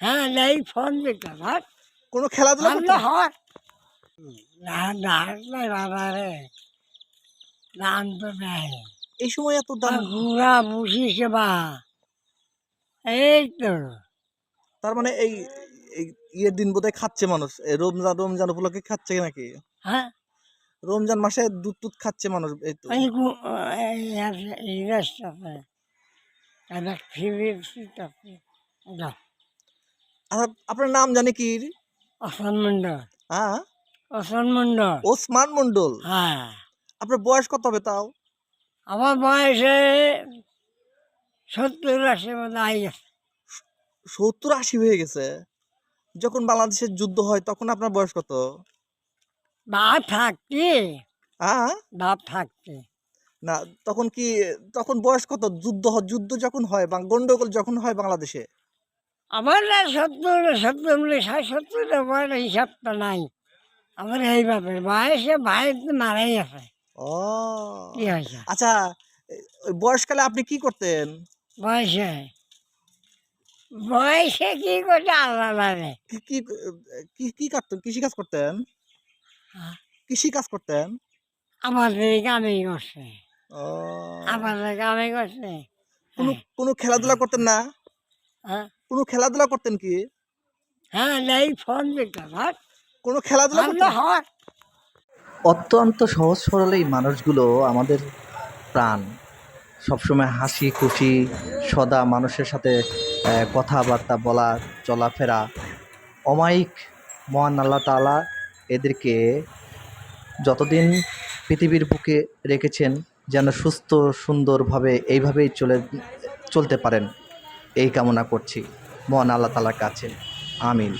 হ্যাঁ নেই ফোন দিতে হয়। কোনো খেলাধুলা হয়। না না না বাবা রে। দাম তো নেই। এই সময় এত দাম? ঘুরা বুঝিস বা এই তো। তার মানে এই ইয়ের দিন বোধহয় খাচ্ছে মানুষ। রমজান রমজান উপলক্ষে খাচ্ছে নাকি? হ্যাঁ। রমজান মাসে দুধ টুধ খাচ্ছে মানুষ এই তো। এই রাস্তাতে একটা আপনার নাম জানি কি? অসন মণ্ডল হ্যাঁ? অসন মণ্ডল ওসমান মন্ডল? হ্যাঁ। আপনার বয়স কত হবে তাও? আমার বয়সে সত্তর আশি মতো সত্তর আশি হয়ে গেছে। যখন বাংলাদেশের যুদ্ধ হয় তখন আপনার বয়স কত? বাপ থাকতি। হ্যাঁ? বাপ থাকতি। না তখন কি তখন বয়স কত? যুদ্ধ যুদ্ধ যখন হয় বা গন্ডগোল যখন হয় বাংলাদেশে? আমার না সত্তর সত্তর মিলে ষাট সত্তর বয়স হিসাবটা নাই। আমার এই বাপের বয়সে ভাই মারাই আছে। ও। কি হয়েছে? আচ্ছা বয়সকালে আপনি কি করতেন? বয়সে? বয়সে কি করতে আল্লাহ লাগে কি কি কি কি করতেন? কৃষি কাজ করতেন? হ্যাঁ। কৃষি কাজ করতেন আমাদের কামে করছে। ও। আমাদের গ্রামে করছে। কোনো কোনো খেলাধুলা করতেন না? হ্যাঁ। কোনো খেলাধুলা করতেন কি? হ্যাঁ নেই ফোন কোনো খেলাধুলা করতেন? অত্যন্ত সহজ সরল এই মানুষগুলো আমাদের প্রাণ। সবসময় হাসি খুশি সদা মানুষের সাথে কথাবার্তা বলা চলাফেরা। অমায়িক মহান আল্লাহ তালা এদেরকে যতদিন পৃথিবীর বুকে রেখেছেন যেন সুস্থ সুন্দরভাবে এইভাবেই চলে চলতে পারেন। এই কামনা করছি। মহান আল্লাহ তালার কাছে। আমিন।